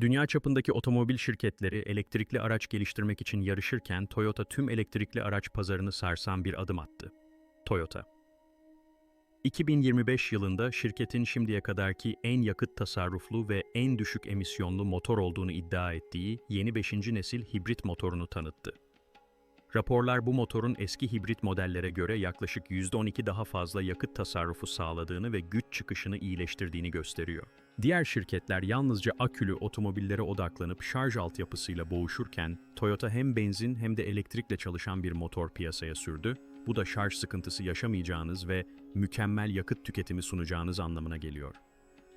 Dünya çapındaki otomobil şirketleri elektrikli araç geliştirmek için yarışırken Toyota tüm elektrikli araç pazarını sarsan bir adım attı. Toyota 2025 yılında şirketin şimdiye kadarki en yakıt tasarruflu ve en düşük emisyonlu motor olduğunu iddia ettiği yeni 5. nesil hibrit motorunu tanıttı. Raporlar bu motorun eski hibrit modellere göre yaklaşık %12 daha fazla yakıt tasarrufu sağladığını ve güç çıkışını iyileştirdiğini gösteriyor. Diğer şirketler yalnızca akülü otomobillere odaklanıp şarj altyapısıyla boğuşurken, Toyota hem benzin hem de elektrikle çalışan bir motor piyasaya sürdü. Bu da şarj sıkıntısı yaşamayacağınız ve mükemmel yakıt tüketimi sunacağınız anlamına geliyor.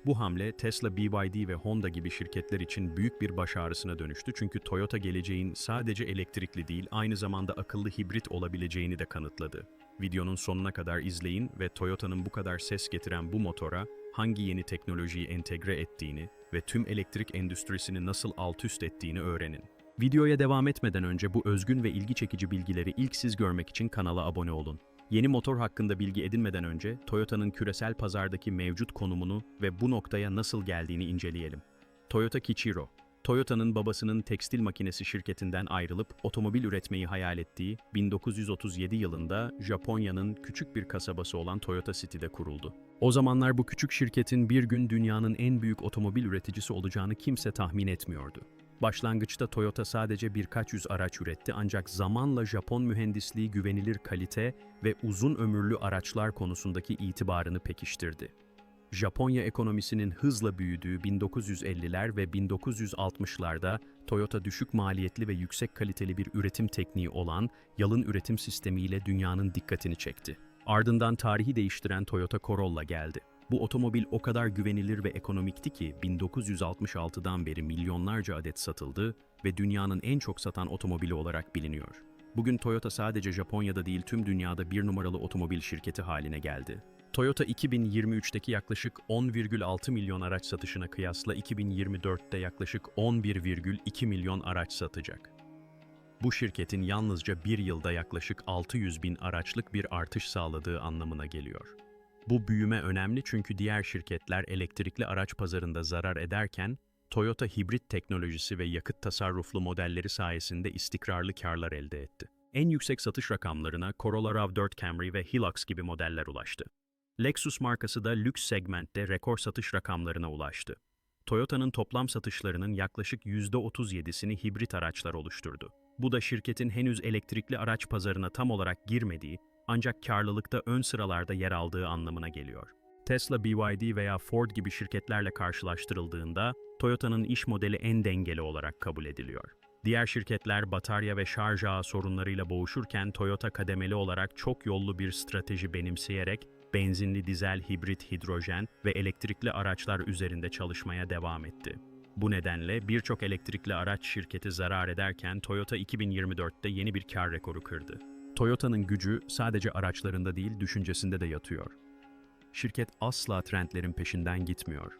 Bu hamle Tesla, BYD ve Honda gibi şirketler için büyük bir baş ağrısına dönüştü çünkü Toyota geleceğin sadece elektrikli değil, aynı zamanda akıllı hibrit olabileceğini de kanıtladı. Videonun sonuna kadar izleyin ve Toyota'nın bu kadar ses getiren bu motora hangi yeni teknolojiyi entegre ettiğini ve tüm elektrik endüstrisini nasıl alt üst ettiğini öğrenin. Videoya devam etmeden önce bu özgün ve ilgi çekici bilgileri ilk siz görmek için kanala abone olun. Yeni motor hakkında bilgi edinmeden önce Toyota'nın küresel pazardaki mevcut konumunu ve bu noktaya nasıl geldiğini inceleyelim. Toyota Kichiro Toyota'nın babasının tekstil makinesi şirketinden ayrılıp otomobil üretmeyi hayal ettiği 1937 yılında Japonya'nın küçük bir kasabası olan Toyota City'de kuruldu. O zamanlar bu küçük şirketin bir gün dünyanın en büyük otomobil üreticisi olacağını kimse tahmin etmiyordu. Başlangıçta Toyota sadece birkaç yüz araç üretti ancak zamanla Japon mühendisliği güvenilir kalite ve uzun ömürlü araçlar konusundaki itibarını pekiştirdi. Japonya ekonomisinin hızla büyüdüğü 1950'ler ve 1960'larda Toyota düşük maliyetli ve yüksek kaliteli bir üretim tekniği olan yalın üretim sistemiyle dünyanın dikkatini çekti. Ardından tarihi değiştiren Toyota Corolla geldi. Bu otomobil o kadar güvenilir ve ekonomikti ki 1966'dan beri milyonlarca adet satıldı ve dünyanın en çok satan otomobili olarak biliniyor. Bugün Toyota sadece Japonya'da değil tüm dünyada bir numaralı otomobil şirketi haline geldi. Toyota 2023'teki yaklaşık 10,6 milyon araç satışına kıyasla 2024'te yaklaşık 11,2 milyon araç satacak. Bu şirketin yalnızca bir yılda yaklaşık 600 bin araçlık bir artış sağladığı anlamına geliyor. Bu büyüme önemli çünkü diğer şirketler elektrikli araç pazarında zarar ederken, Toyota hibrit teknolojisi ve yakıt tasarruflu modelleri sayesinde istikrarlı karlar elde etti. En yüksek satış rakamlarına Corolla RAV4 Camry ve Hilux gibi modeller ulaştı. Lexus markası da lüks segmentte rekor satış rakamlarına ulaştı. Toyota'nın toplam satışlarının yaklaşık %37'sini hibrit araçlar oluşturdu. Bu da şirketin henüz elektrikli araç pazarına tam olarak girmediği ancak karlılıkta ön sıralarda yer aldığı anlamına geliyor. Tesla, BYD veya Ford gibi şirketlerle karşılaştırıldığında Toyota'nın iş modeli en dengeli olarak kabul ediliyor. Diğer şirketler batarya ve şarj ağı sorunlarıyla boğuşurken Toyota kademeli olarak çok yollu bir strateji benimseyerek benzinli, dizel, hibrit, hidrojen ve elektrikli araçlar üzerinde çalışmaya devam etti. Bu nedenle birçok elektrikli araç şirketi zarar ederken Toyota 2024'te yeni bir kar rekoru kırdı. Toyota'nın gücü sadece araçlarında değil düşüncesinde de yatıyor. Şirket asla trendlerin peşinden gitmiyor.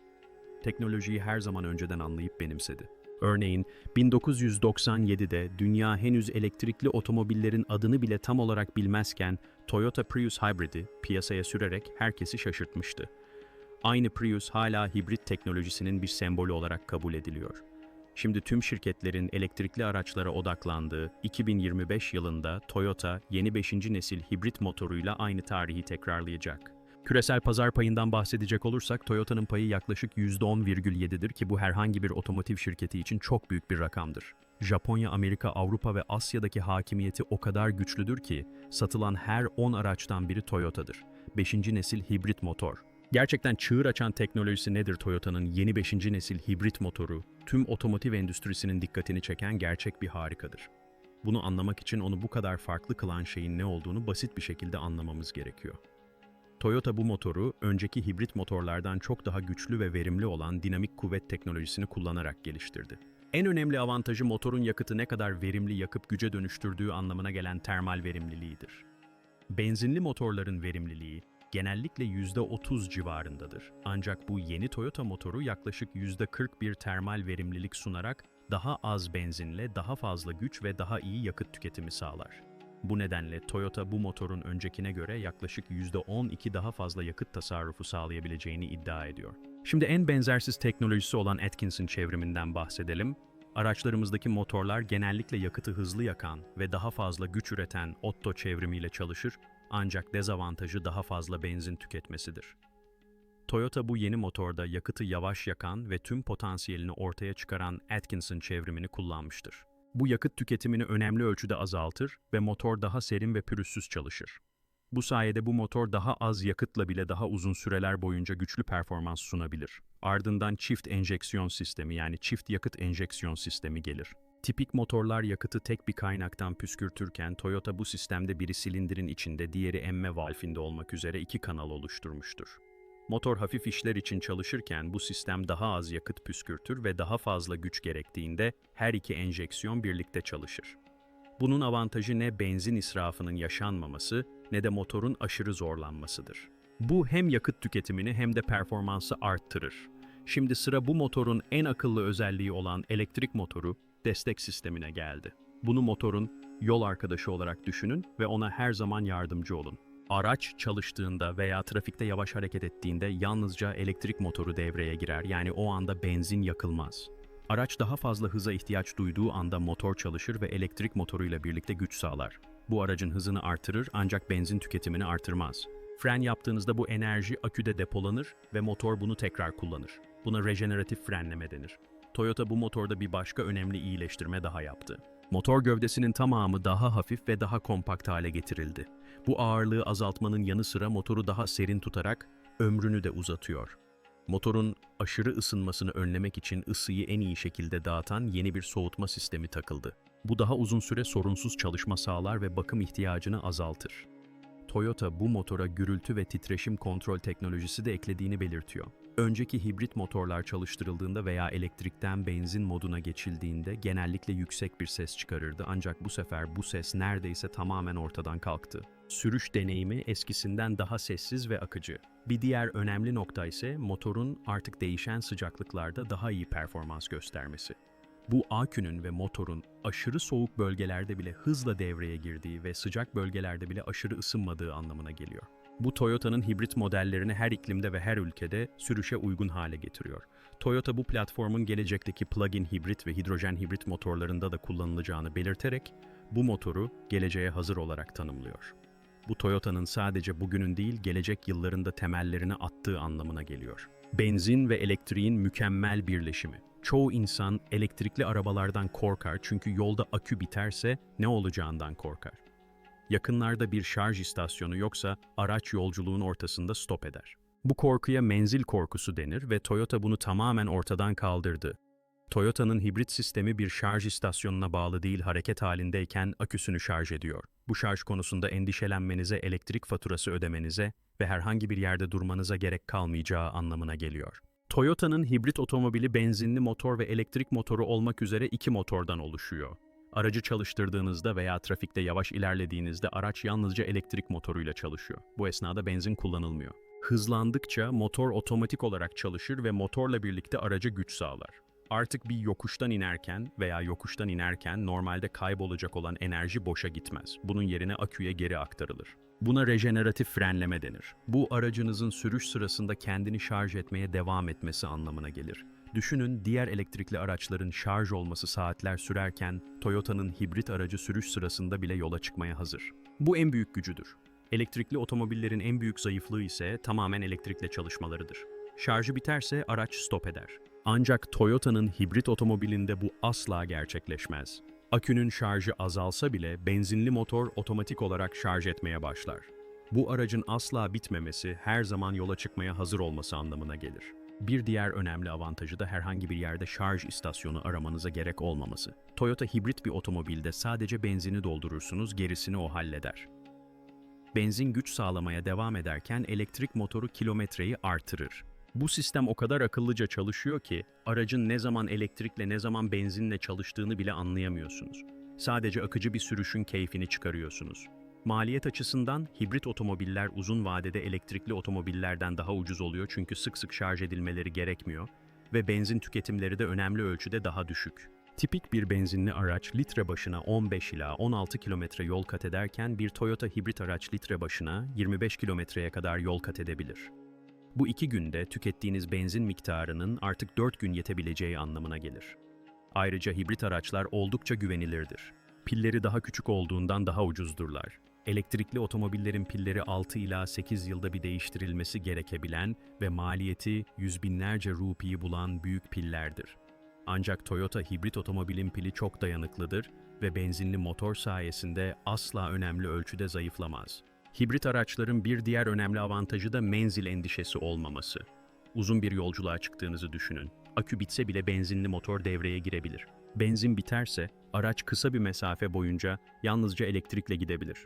Teknolojiyi her zaman önceden anlayıp benimsedi. Örneğin 1997'de dünya henüz elektrikli otomobillerin adını bile tam olarak bilmezken Toyota Prius Hybrid'i piyasaya sürerek herkesi şaşırtmıştı. Aynı Prius hala hibrit teknolojisinin bir sembolü olarak kabul ediliyor. Şimdi tüm şirketlerin elektrikli araçlara odaklandığı 2025 yılında Toyota yeni 5. nesil hibrit motoruyla aynı tarihi tekrarlayacak. Küresel pazar payından bahsedecek olursak Toyota'nın payı yaklaşık %10,7'dir ki bu herhangi bir otomotiv şirketi için çok büyük bir rakamdır. Japonya, Amerika, Avrupa ve Asya'daki hakimiyeti o kadar güçlüdür ki satılan her 10 araçtan biri Toyota'dır. 5. nesil hibrit motor. Gerçekten çığır açan teknolojisi nedir Toyota'nın yeni 5. nesil hibrit motoru, tüm otomotiv endüstrisinin dikkatini çeken gerçek bir harikadır. Bunu anlamak için onu bu kadar farklı kılan şeyin ne olduğunu basit bir şekilde anlamamız gerekiyor. Toyota bu motoru önceki hibrit motorlardan çok daha güçlü ve verimli olan dinamik kuvvet teknolojisini kullanarak geliştirdi. En önemli avantajı motorun yakıtı ne kadar verimli yakıp güce dönüştürdüğü anlamına gelen termal verimliliğidir. Benzinli motorların verimliliği genellikle %30 civarındadır. Ancak bu yeni Toyota motoru yaklaşık %40 bir termal verimlilik sunarak daha az benzinle daha fazla güç ve daha iyi yakıt tüketimi sağlar. Bu nedenle Toyota bu motorun öncekine göre yaklaşık %12 daha fazla yakıt tasarrufu sağlayabileceğini iddia ediyor. Şimdi en benzersiz teknolojisi olan Atkinson çevriminden bahsedelim. Araçlarımızdaki motorlar genellikle yakıtı hızlı yakan ve daha fazla güç üreten Otto çevrimiyle çalışır ancak dezavantajı daha fazla benzin tüketmesidir. Toyota bu yeni motorda yakıtı yavaş yakan ve tüm potansiyelini ortaya çıkaran Atkinson çevrimini kullanmıştır. Bu yakıt tüketimini önemli ölçüde azaltır ve motor daha serin ve pürüzsüz çalışır. Bu sayede bu motor daha az yakıtla bile daha uzun süreler boyunca güçlü performans sunabilir. Ardından çift enjeksiyon sistemi yani çift yakıt enjeksiyon sistemi gelir. Tipik motorlar yakıtı tek bir kaynaktan püskürtürken Toyota bu sistemde biri silindirin içinde diğeri emme valfinde olmak üzere iki kanal oluşturmuştur. Motor hafif işler için çalışırken bu sistem daha az yakıt püskürtür ve daha fazla güç gerektiğinde her iki enjeksiyon birlikte çalışır. Bunun avantajı ne benzin israfının yaşanmaması ne de motorun aşırı zorlanmasıdır. Bu hem yakıt tüketimini hem de performansı arttırır. Şimdi sıra bu motorun en akıllı özelliği olan elektrik motoru destek sistemine geldi. Bunu motorun yol arkadaşı olarak düşünün ve ona her zaman yardımcı olun. Araç çalıştığında veya trafikte yavaş hareket ettiğinde yalnızca elektrik motoru devreye girer. Yani o anda benzin yakılmaz. Araç daha fazla hıza ihtiyaç duyduğu anda motor çalışır ve elektrik motoruyla birlikte güç sağlar. Bu aracın hızını artırır ancak benzin tüketimini artırmaz. Fren yaptığınızda bu enerji aküde depolanır ve motor bunu tekrar kullanır. Buna rejeneratif frenleme denir. Toyota bu motorda bir başka önemli iyileştirme daha yaptı. Motor gövdesinin tamamı daha hafif ve daha kompakt hale getirildi. Bu ağırlığı azaltmanın yanı sıra motoru daha serin tutarak ömrünü de uzatıyor. Motorun aşırı ısınmasını önlemek için ısıyı en iyi şekilde dağıtan yeni bir soğutma sistemi takıldı. Bu daha uzun süre sorunsuz çalışma sağlar ve bakım ihtiyacını azaltır. Toyota bu motora gürültü ve titreşim kontrol teknolojisi de eklediğini belirtiyor. Önceki hibrit motorlar çalıştırıldığında veya elektrikten benzin moduna geçildiğinde genellikle yüksek bir ses çıkarırdı ancak bu sefer bu ses neredeyse tamamen ortadan kalktı. Sürüş deneyimi eskisinden daha sessiz ve akıcı. Bir diğer önemli nokta ise motorun artık değişen sıcaklıklarda daha iyi performans göstermesi. Bu akünün ve motorun aşırı soğuk bölgelerde bile hızla devreye girdiği ve sıcak bölgelerde bile aşırı ısınmadığı anlamına geliyor. Bu Toyota'nın hibrit modellerini her iklimde ve her ülkede sürüşe uygun hale getiriyor. Toyota bu platformun gelecekteki plug-in hibrit ve hidrojen hibrit motorlarında da kullanılacağını belirterek bu motoru geleceğe hazır olarak tanımlıyor. Bu Toyota'nın sadece bugünün değil gelecek yıllarında temellerini attığı anlamına geliyor. Benzin ve elektriğin mükemmel birleşimi. Çoğu insan elektrikli arabalardan korkar çünkü yolda akü biterse ne olacağından korkar. Yakınlarda bir şarj istasyonu yoksa araç yolculuğun ortasında stop eder. Bu korkuya menzil korkusu denir ve Toyota bunu tamamen ortadan kaldırdı. Toyota'nın hibrit sistemi bir şarj istasyonuna bağlı değil hareket halindeyken aküsünü şarj ediyor. Bu şarj konusunda endişelenmenize, elektrik faturası ödemenize ve herhangi bir yerde durmanıza gerek kalmayacağı anlamına geliyor. Toyota'nın hibrit otomobili benzinli motor ve elektrik motoru olmak üzere iki motordan oluşuyor. Aracı çalıştırdığınızda veya trafikte yavaş ilerlediğinizde araç yalnızca elektrik motoruyla çalışıyor. Bu esnada benzin kullanılmıyor. Hızlandıkça motor otomatik olarak çalışır ve motorla birlikte araca güç sağlar. Artık bir yokuştan inerken veya yokuştan inerken normalde kaybolacak olan enerji boşa gitmez. Bunun yerine aküye geri aktarılır. Buna rejeneratif frenleme denir. Bu aracınızın sürüş sırasında kendini şarj etmeye devam etmesi anlamına gelir. Düşünün diğer elektrikli araçların şarj olması saatler sürerken Toyota'nın hibrit aracı sürüş sırasında bile yola çıkmaya hazır. Bu en büyük gücüdür. Elektrikli otomobillerin en büyük zayıflığı ise tamamen elektrikle çalışmalarıdır. Şarjı biterse araç stop eder. Ancak Toyota'nın hibrit otomobilinde bu asla gerçekleşmez. Akünün şarjı azalsa bile benzinli motor otomatik olarak şarj etmeye başlar. Bu aracın asla bitmemesi her zaman yola çıkmaya hazır olması anlamına gelir. Bir diğer önemli avantajı da herhangi bir yerde şarj istasyonu aramanıza gerek olmaması. Toyota hibrit bir otomobilde sadece benzini doldurursunuz, gerisini o halleder. Benzin güç sağlamaya devam ederken elektrik motoru kilometreyi artırır. Bu sistem o kadar akıllıca çalışıyor ki aracın ne zaman elektrikle ne zaman benzinle çalıştığını bile anlayamıyorsunuz. Sadece akıcı bir sürüşün keyfini çıkarıyorsunuz. Maliyet açısından hibrit otomobiller uzun vadede elektrikli otomobillerden daha ucuz oluyor çünkü sık sık şarj edilmeleri gerekmiyor ve benzin tüketimleri de önemli ölçüde daha düşük. Tipik bir benzinli araç litre başına 15 ila 16 kilometre yol kat ederken bir Toyota hibrit araç litre başına 25 kilometreye kadar yol kat edebilir. Bu iki günde tükettiğiniz benzin miktarının artık 4 gün yetebileceği anlamına gelir. Ayrıca hibrit araçlar oldukça güvenilirdir. Pilleri daha küçük olduğundan daha ucuzdurlar. Elektrikli otomobillerin pilleri 6 ila 8 yılda bir değiştirilmesi gerekebilen ve maliyeti yüz binlerce rupiyi bulan büyük pillerdir. Ancak Toyota hibrit otomobilin pili çok dayanıklıdır ve benzinli motor sayesinde asla önemli ölçüde zayıflamaz. Hibrit araçların bir diğer önemli avantajı da menzil endişesi olmaması. Uzun bir yolculuğa çıktığınızı düşünün. Akü bitse bile benzinli motor devreye girebilir. Benzin biterse araç kısa bir mesafe boyunca yalnızca elektrikle gidebilir.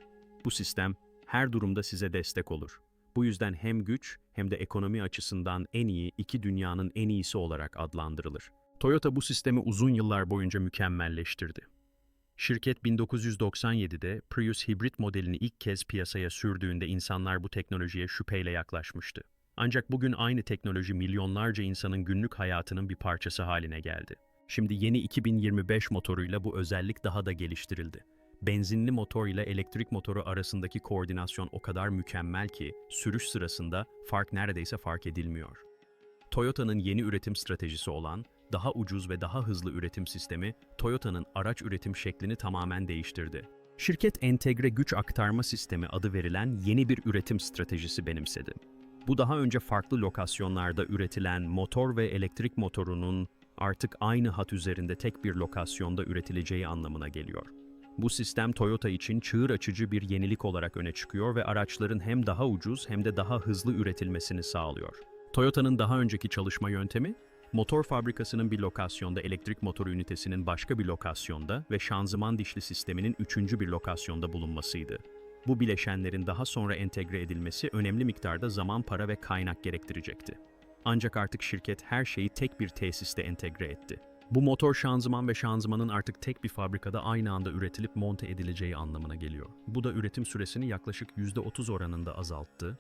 Bu sistem her durumda size destek olur. Bu yüzden hem güç hem de ekonomi açısından en iyi iki dünyanın en iyisi olarak adlandırılır. Toyota bu sistemi uzun yıllar boyunca mükemmelleştirdi. Şirket 1997'de Prius hibrit modelini ilk kez piyasaya sürdüğünde insanlar bu teknolojiye şüpheyle yaklaşmıştı. Ancak bugün aynı teknoloji milyonlarca insanın günlük hayatının bir parçası haline geldi. Şimdi yeni 2025 motoruyla bu özellik daha da geliştirildi. Benzinli motor ile elektrik motoru arasındaki koordinasyon o kadar mükemmel ki sürüş sırasında fark neredeyse fark edilmiyor. Toyota'nın yeni üretim stratejisi olan daha ucuz ve daha hızlı üretim sistemi Toyota'nın araç üretim şeklini tamamen değiştirdi. Şirket entegre güç aktarma sistemi adı verilen yeni bir üretim stratejisi benimsedi. Bu daha önce farklı lokasyonlarda üretilen motor ve elektrik motorunun artık aynı hat üzerinde tek bir lokasyonda üretileceği anlamına geliyor. Bu sistem Toyota için çığır açıcı bir yenilik olarak öne çıkıyor ve araçların hem daha ucuz hem de daha hızlı üretilmesini sağlıyor. Toyota'nın daha önceki çalışma yöntemi, motor fabrikasının bir lokasyonda elektrik motoru ünitesinin başka bir lokasyonda ve şanzıman dişli sisteminin üçüncü bir lokasyonda bulunmasıydı. Bu bileşenlerin daha sonra entegre edilmesi önemli miktarda zaman, para ve kaynak gerektirecekti. Ancak artık şirket her şeyi tek bir tesiste entegre etti. Bu motor şanzıman ve şanzımanın artık tek bir fabrikada aynı anda üretilip monte edileceği anlamına geliyor. Bu da üretim süresini yaklaşık %30 oranında azalttı.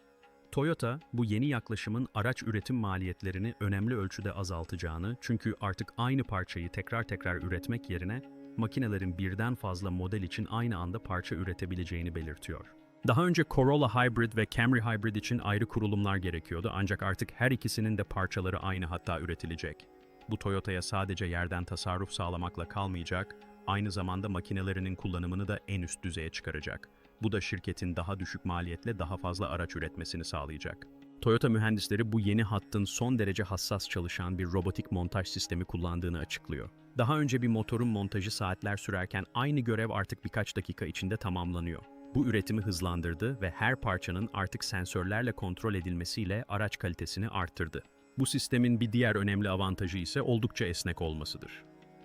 Toyota, bu yeni yaklaşımın araç üretim maliyetlerini önemli ölçüde azaltacağını çünkü artık aynı parçayı tekrar tekrar üretmek yerine makinelerin birden fazla model için aynı anda parça üretebileceğini belirtiyor. Daha önce Corolla Hybrid ve Camry Hybrid için ayrı kurulumlar gerekiyordu ancak artık her ikisinin de parçaları aynı hatta üretilecek. Bu Toyota'ya sadece yerden tasarruf sağlamakla kalmayacak, aynı zamanda makinelerinin kullanımını da en üst düzeye çıkaracak. Bu da şirketin daha düşük maliyetle daha fazla araç üretmesini sağlayacak. Toyota mühendisleri bu yeni hattın son derece hassas çalışan bir robotik montaj sistemi kullandığını açıklıyor. Daha önce bir motorun montajı saatler sürerken aynı görev artık birkaç dakika içinde tamamlanıyor. Bu üretimi hızlandırdı ve her parçanın artık sensörlerle kontrol edilmesiyle araç kalitesini arttırdı. Bu sistemin bir diğer önemli avantajı ise oldukça esnek olmasıdır.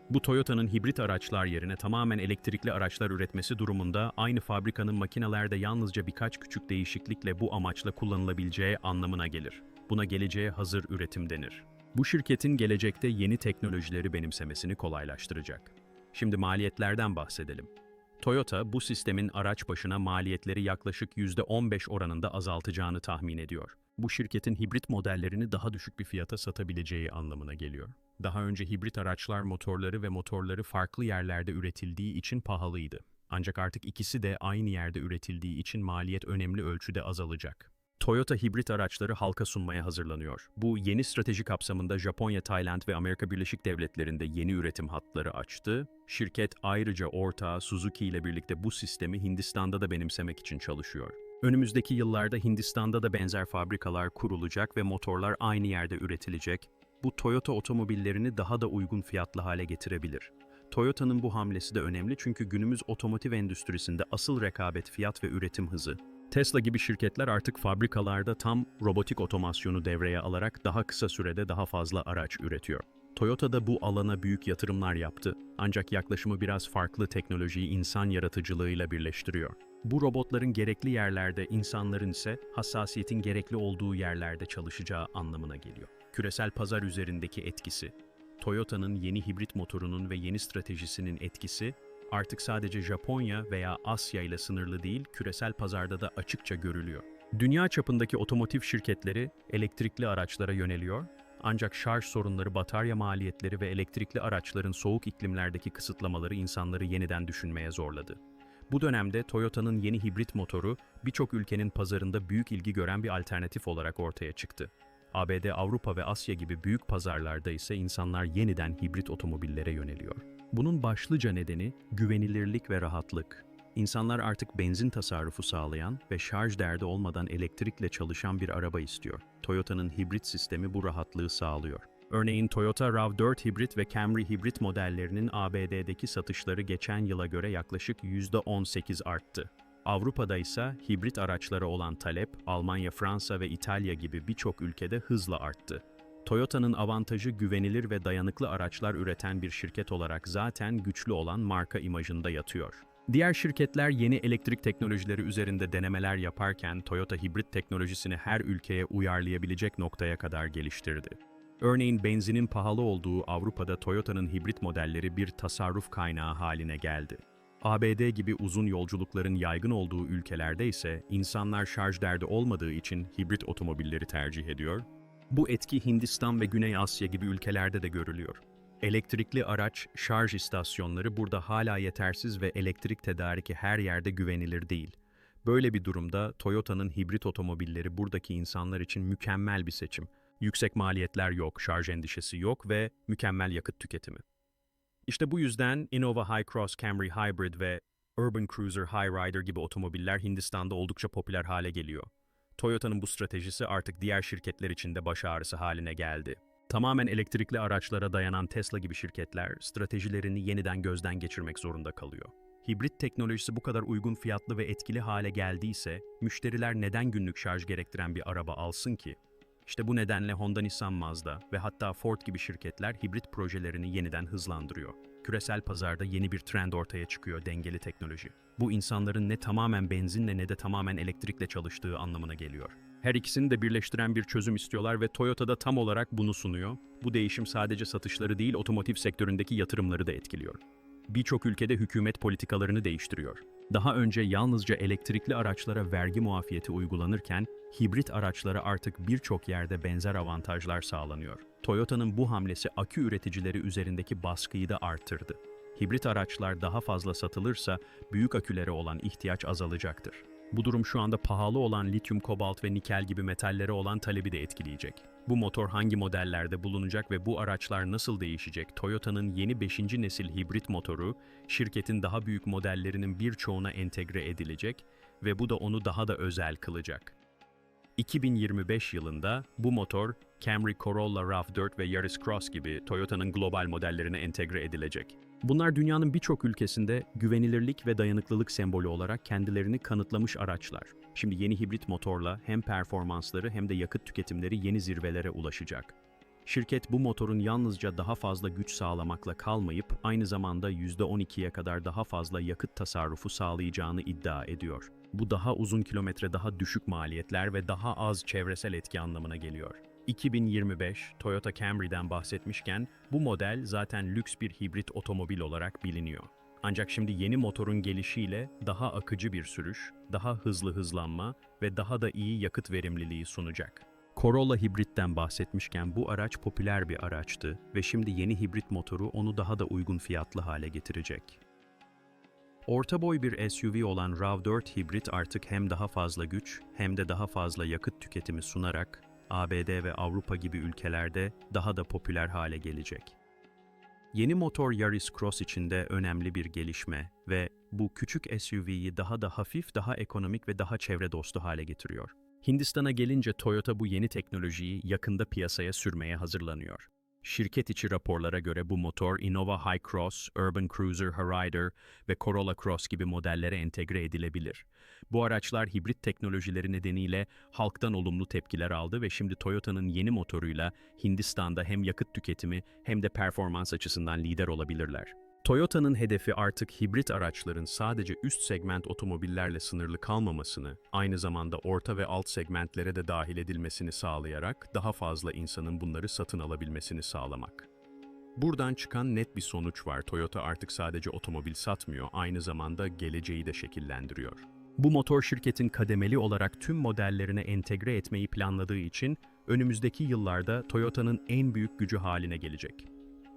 Bu Toyota'nın hibrit araçlar yerine tamamen elektrikli araçlar üretmesi durumunda aynı fabrikanın makinelerde yalnızca birkaç küçük değişiklikle bu amaçla kullanılabileceği anlamına gelir. Buna geleceğe hazır üretim denir. Bu şirketin gelecekte yeni teknolojileri benimsemesini kolaylaştıracak. Şimdi maliyetlerden bahsedelim. Toyota bu sistemin araç başına maliyetleri yaklaşık %15 oranında azaltacağını tahmin ediyor. Bu şirketin hibrit modellerini daha düşük bir fiyata satabileceği anlamına geliyor. Daha önce hibrit araçlar motorları ve motorları farklı yerlerde üretildiği için pahalıydı. Ancak artık ikisi de aynı yerde üretildiği için maliyet önemli ölçüde azalacak. Toyota hibrit araçları halka sunmaya hazırlanıyor. Bu yeni strateji kapsamında Japonya, Tayland ve Amerika Birleşik Devletleri'nde yeni üretim hatları açtı. Şirket ayrıca ortağı Suzuki ile birlikte bu sistemi Hindistan'da da benimsemek için çalışıyor. Önümüzdeki yıllarda Hindistan'da da benzer fabrikalar kurulacak ve motorlar aynı yerde üretilecek. Bu Toyota otomobillerini daha da uygun fiyatlı hale getirebilir. Toyota'nın bu hamlesi de önemli çünkü günümüz otomotiv endüstrisinde asıl rekabet fiyat ve üretim hızı. Tesla gibi şirketler artık fabrikalarda tam robotik otomasyonu devreye alarak daha kısa sürede daha fazla araç üretiyor. Toyota da bu alana büyük yatırımlar yaptı. Ancak yaklaşımı biraz farklı teknolojiyi insan yaratıcılığıyla birleştiriyor. Bu robotların gerekli yerlerde, insanların ise hassasiyetin gerekli olduğu yerlerde çalışacağı anlamına geliyor. Küresel pazar üzerindeki etkisi, Toyota'nın yeni hibrit motorunun ve yeni stratejisinin etkisi artık sadece Japonya veya Asya ile sınırlı değil, küresel pazarda da açıkça görülüyor. Dünya çapındaki otomotiv şirketleri elektrikli araçlara yöneliyor, ancak şarj sorunları, batarya maliyetleri ve elektrikli araçların soğuk iklimlerdeki kısıtlamaları insanları yeniden düşünmeye zorladı. Bu dönemde Toyota'nın yeni hibrit motoru birçok ülkenin pazarında büyük ilgi gören bir alternatif olarak ortaya çıktı. ABD, Avrupa ve Asya gibi büyük pazarlarda ise insanlar yeniden hibrit otomobillere yöneliyor. Bunun başlıca nedeni güvenilirlik ve rahatlık. İnsanlar artık benzin tasarrufu sağlayan ve şarj derdi olmadan elektrikle çalışan bir araba istiyor. Toyota'nın hibrit sistemi bu rahatlığı sağlıyor. Örneğin Toyota RAV4 hibrit ve Camry hibrit modellerinin ABD'deki satışları geçen yıla göre yaklaşık %18 arttı. Avrupa'da ise hibrit araçlara olan talep, Almanya, Fransa ve İtalya gibi birçok ülkede hızla arttı. Toyota'nın avantajı güvenilir ve dayanıklı araçlar üreten bir şirket olarak zaten güçlü olan marka imajında yatıyor. Diğer şirketler yeni elektrik teknolojileri üzerinde denemeler yaparken Toyota hibrit teknolojisini her ülkeye uyarlayabilecek noktaya kadar geliştirdi. Örneğin benzinin pahalı olduğu Avrupa'da Toyota'nın hibrit modelleri bir tasarruf kaynağı haline geldi. ABD gibi uzun yolculukların yaygın olduğu ülkelerde ise insanlar şarj derdi olmadığı için hibrit otomobilleri tercih ediyor. Bu etki Hindistan ve Güney Asya gibi ülkelerde de görülüyor. Elektrikli araç şarj istasyonları burada hala yetersiz ve elektrik tedariki her yerde güvenilir değil. Böyle bir durumda Toyota'nın hibrit otomobilleri buradaki insanlar için mükemmel bir seçim. Yüksek maliyetler yok, şarj endişesi yok ve mükemmel yakıt tüketimi. İşte bu yüzden Innova High Cross Camry Hybrid ve Urban Cruiser High Rider gibi otomobiller Hindistan'da oldukça popüler hale geliyor. Toyota'nın bu stratejisi artık diğer şirketler için de baş ağrısı haline geldi. Tamamen elektrikli araçlara dayanan Tesla gibi şirketler stratejilerini yeniden gözden geçirmek zorunda kalıyor. Hibrit teknolojisi bu kadar uygun fiyatlı ve etkili hale geldiyse, müşteriler neden günlük şarj gerektiren bir araba alsın ki? İşte bu nedenle Honda, Nissan, Mazda ve hatta Ford gibi şirketler hibrit projelerini yeniden hızlandırıyor. Küresel pazarda yeni bir trend ortaya çıkıyor, dengeli teknoloji. Bu insanların ne tamamen benzinle ne de tamamen elektrikle çalıştığı anlamına geliyor. Her ikisini de birleştiren bir çözüm istiyorlar ve Toyota da tam olarak bunu sunuyor. Bu değişim sadece satışları değil, otomotiv sektöründeki yatırımları da etkiliyor. Birçok ülkede hükümet politikalarını değiştiriyor. Daha önce yalnızca elektrikli araçlara vergi muafiyeti uygulanırken, hibrit araçlara artık birçok yerde benzer avantajlar sağlanıyor. Toyota'nın bu hamlesi akü üreticileri üzerindeki baskıyı da arttırdı. Hibrit araçlar daha fazla satılırsa büyük akülere olan ihtiyaç azalacaktır. Bu durum şu anda pahalı olan lityum, kobalt ve nikel gibi metallere olan talebi de etkileyecek. Bu motor hangi modellerde bulunacak ve bu araçlar nasıl değişecek? Toyota'nın yeni 5. nesil hibrit motoru, şirketin daha büyük modellerinin birçoğuna entegre edilecek ve bu da onu daha da özel kılacak. 2025 yılında bu motor Camry Corolla RAV4 ve Yaris Cross gibi Toyota'nın global modellerine entegre edilecek. Bunlar dünyanın birçok ülkesinde güvenilirlik ve dayanıklılık sembolü olarak kendilerini kanıtlamış araçlar. Şimdi yeni hibrit motorla hem performansları hem de yakıt tüketimleri yeni zirvelere ulaşacak. Şirket bu motorun yalnızca daha fazla güç sağlamakla kalmayıp aynı zamanda %12'ye kadar daha fazla yakıt tasarrufu sağlayacağını iddia ediyor. Bu daha uzun kilometre, daha düşük maliyetler ve daha az çevresel etki anlamına geliyor. 2025 Toyota Camry'den bahsetmişken bu model zaten lüks bir hibrit otomobil olarak biliniyor. Ancak şimdi yeni motorun gelişiyle daha akıcı bir sürüş, daha hızlı hızlanma ve daha da iyi yakıt verimliliği sunacak. Corolla hibritten bahsetmişken bu araç popüler bir araçtı ve şimdi yeni hibrit motoru onu daha da uygun fiyatlı hale getirecek. Orta boy bir SUV olan RAV4 hibrit artık hem daha fazla güç hem de daha fazla yakıt tüketimi sunarak ABD ve Avrupa gibi ülkelerde daha da popüler hale gelecek. Yeni motor Yaris Cross için de önemli bir gelişme ve bu küçük SUV'yi daha da hafif, daha ekonomik ve daha çevre dostu hale getiriyor. Hindistan'a gelince Toyota bu yeni teknolojiyi yakında piyasaya sürmeye hazırlanıyor. Şirket içi raporlara göre bu motor Innova High Cross, Urban Cruiser Rider ve Corolla Cross gibi modellere entegre edilebilir. Bu araçlar hibrit teknolojileri nedeniyle halktan olumlu tepkiler aldı ve şimdi Toyota'nın yeni motoruyla Hindistan'da hem yakıt tüketimi hem de performans açısından lider olabilirler. Toyota'nın hedefi artık hibrit araçların sadece üst segment otomobillerle sınırlı kalmamasını, aynı zamanda orta ve alt segmentlere de dahil edilmesini sağlayarak daha fazla insanın bunları satın alabilmesini sağlamak. Buradan çıkan net bir sonuç var. Toyota artık sadece otomobil satmıyor, aynı zamanda geleceği de şekillendiriyor. Bu motor şirketin kademeli olarak tüm modellerine entegre etmeyi planladığı için önümüzdeki yıllarda Toyota'nın en büyük gücü haline gelecek.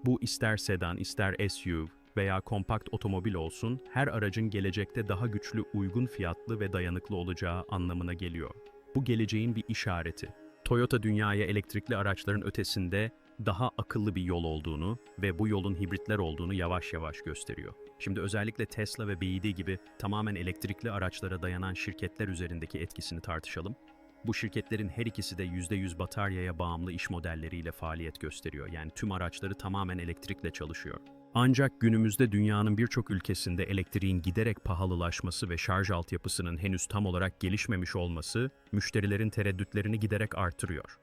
Bu ister sedan, ister SUV veya kompakt otomobil olsun, her aracın gelecekte daha güçlü, uygun fiyatlı ve dayanıklı olacağı anlamına geliyor. Bu geleceğin bir işareti. Toyota dünyaya elektrikli araçların ötesinde daha akıllı bir yol olduğunu ve bu yolun hibritler olduğunu yavaş yavaş gösteriyor. Şimdi özellikle Tesla ve BYD gibi tamamen elektrikli araçlara dayanan şirketler üzerindeki etkisini tartışalım. Bu şirketlerin her ikisi de %100 bataryaya bağımlı iş modelleriyle faaliyet gösteriyor. Yani tüm araçları tamamen elektrikle çalışıyor. Ancak günümüzde dünyanın birçok ülkesinde elektriğin giderek pahalılaşması ve şarj altyapısının henüz tam olarak gelişmemiş olması müşterilerin tereddütlerini giderek artırıyor.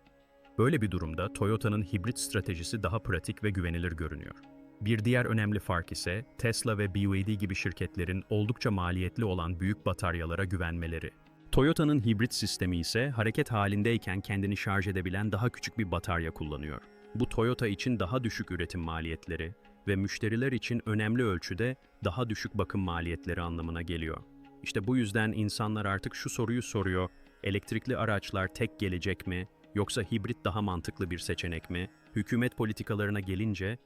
Böyle bir durumda Toyota'nın hibrit stratejisi daha pratik ve güvenilir görünüyor. Bir diğer önemli fark ise Tesla ve BYD gibi şirketlerin oldukça maliyetli olan büyük bataryalara güvenmeleri. Toyota'nın hibrit sistemi ise hareket halindeyken kendini şarj edebilen daha küçük bir batarya kullanıyor. Bu Toyota için daha düşük üretim maliyetleri ve müşteriler için önemli ölçüde daha düşük bakım maliyetleri anlamına geliyor. İşte bu yüzden insanlar artık şu soruyu soruyor. Elektrikli araçlar tek gelecek mi yoksa hibrit daha mantıklı bir seçenek mi? Hükümet politikalarına gelince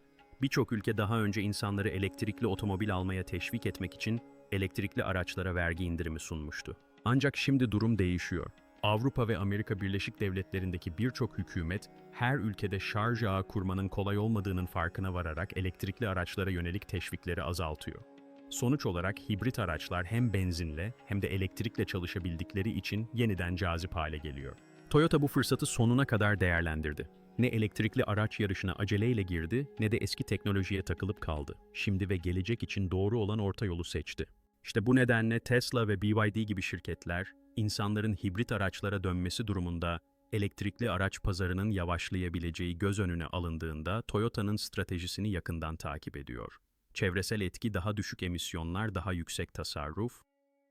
birçok ülke daha önce insanları elektrikli otomobil almaya teşvik etmek için elektrikli araçlara vergi indirimi sunmuştu. Ancak şimdi durum değişiyor. Avrupa ve Amerika Birleşik Devletleri'ndeki birçok hükümet her ülkede şarj ağı kurmanın kolay olmadığının farkına vararak elektrikli araçlara yönelik teşvikleri azaltıyor. Sonuç olarak hibrit araçlar hem benzinle hem de elektrikle çalışabildikleri için yeniden cazip hale geliyor. Toyota bu fırsatı sonuna kadar değerlendirdi. Ne elektrikli araç yarışına aceleyle girdi ne de eski teknolojiye takılıp kaldı. Şimdi ve gelecek için doğru olan orta yolu seçti. İşte bu nedenle Tesla ve BYD gibi şirketler, insanların hibrit araçlara dönmesi durumunda elektrikli araç pazarının yavaşlayabileceği göz önüne alındığında Toyota'nın stratejisini yakından takip ediyor. Çevresel etki daha düşük emisyonlar, daha yüksek tasarruf,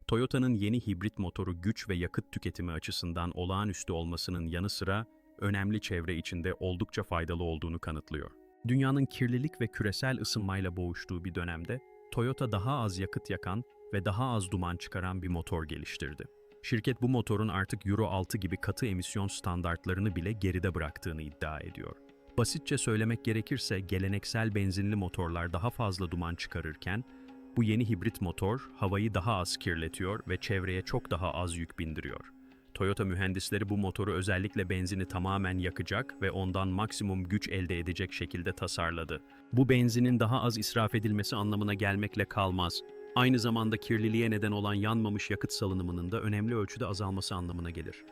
Toyota'nın yeni hibrit motoru güç ve yakıt tüketimi açısından olağanüstü olmasının yanı sıra önemli çevre içinde oldukça faydalı olduğunu kanıtlıyor. Dünyanın kirlilik ve küresel ısınmayla boğuştuğu bir dönemde Toyota daha az yakıt yakan ve daha az duman çıkaran bir motor geliştirdi. Şirket bu motorun artık Euro 6 gibi katı emisyon standartlarını bile geride bıraktığını iddia ediyor. Basitçe söylemek gerekirse geleneksel benzinli motorlar daha fazla duman çıkarırken bu yeni hibrit motor havayı daha az kirletiyor ve çevreye çok daha az yük bindiriyor. Toyota mühendisleri bu motoru özellikle benzini tamamen yakacak ve ondan maksimum güç elde edecek şekilde tasarladı. Bu benzinin daha az israf edilmesi anlamına gelmekle kalmaz. Aynı zamanda kirliliğe neden olan yanmamış yakıt salınımının da önemli ölçüde azalması anlamına gelir.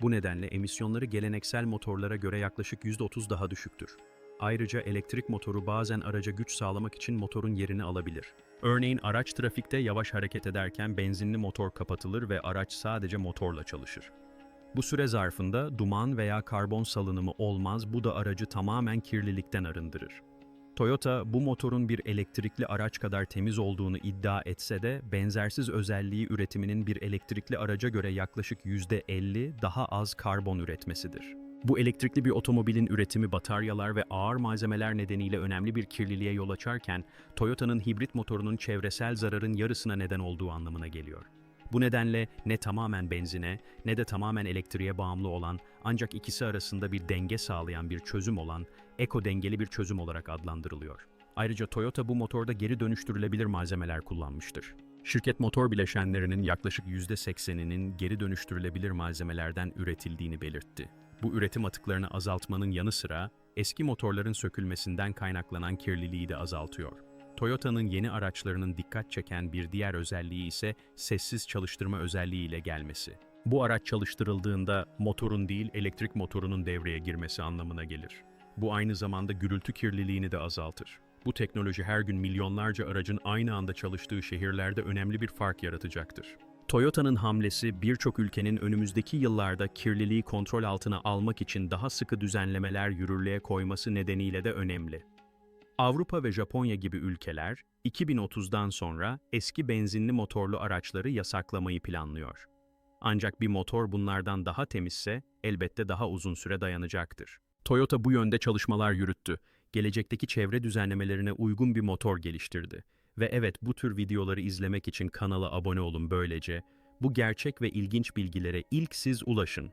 Bu nedenle emisyonları geleneksel motorlara göre yaklaşık %30 daha düşüktür. Ayrıca elektrik motoru bazen araca güç sağlamak için motorun yerini alabilir. Örneğin araç trafikte yavaş hareket ederken benzinli motor kapatılır ve araç sadece motorla çalışır. Bu süre zarfında duman veya karbon salınımı olmaz, bu da aracı tamamen kirlilikten arındırır. Toyota bu motorun bir elektrikli araç kadar temiz olduğunu iddia etse de benzersiz özelliği üretiminin bir elektrikli araca göre yaklaşık %50 daha az karbon üretmesidir. Bu elektrikli bir otomobilin üretimi bataryalar ve ağır malzemeler nedeniyle önemli bir kirliliğe yol açarken Toyota'nın hibrit motorunun çevresel zararın yarısına neden olduğu anlamına geliyor. Bu nedenle ne tamamen benzine ne de tamamen elektriğe bağımlı olan ancak ikisi arasında bir denge sağlayan bir çözüm olan eko dengeli bir çözüm olarak adlandırılıyor. Ayrıca Toyota bu motorda geri dönüştürülebilir malzemeler kullanmıştır. Şirket motor bileşenlerinin yaklaşık %80'inin geri dönüştürülebilir malzemelerden üretildiğini belirtti. Bu üretim atıklarını azaltmanın yanı sıra eski motorların sökülmesinden kaynaklanan kirliliği de azaltıyor. Toyota'nın yeni araçlarının dikkat çeken bir diğer özelliği ise sessiz çalıştırma özelliği ile gelmesi. Bu araç çalıştırıldığında motorun değil elektrik motorunun devreye girmesi anlamına gelir. Bu aynı zamanda gürültü kirliliğini de azaltır. Bu teknoloji her gün milyonlarca aracın aynı anda çalıştığı şehirlerde önemli bir fark yaratacaktır. Toyota'nın hamlesi birçok ülkenin önümüzdeki yıllarda kirliliği kontrol altına almak için daha sıkı düzenlemeler yürürlüğe koyması nedeniyle de önemli. Avrupa ve Japonya gibi ülkeler 2030'dan sonra eski benzinli motorlu araçları yasaklamayı planlıyor. Ancak bir motor bunlardan daha temizse elbette daha uzun süre dayanacaktır. Toyota bu yönde çalışmalar yürüttü. Gelecekteki çevre düzenlemelerine uygun bir motor geliştirdi. Ve evet bu tür videoları izlemek için kanala abone olun böylece. Bu gerçek ve ilginç bilgilere ilk siz ulaşın.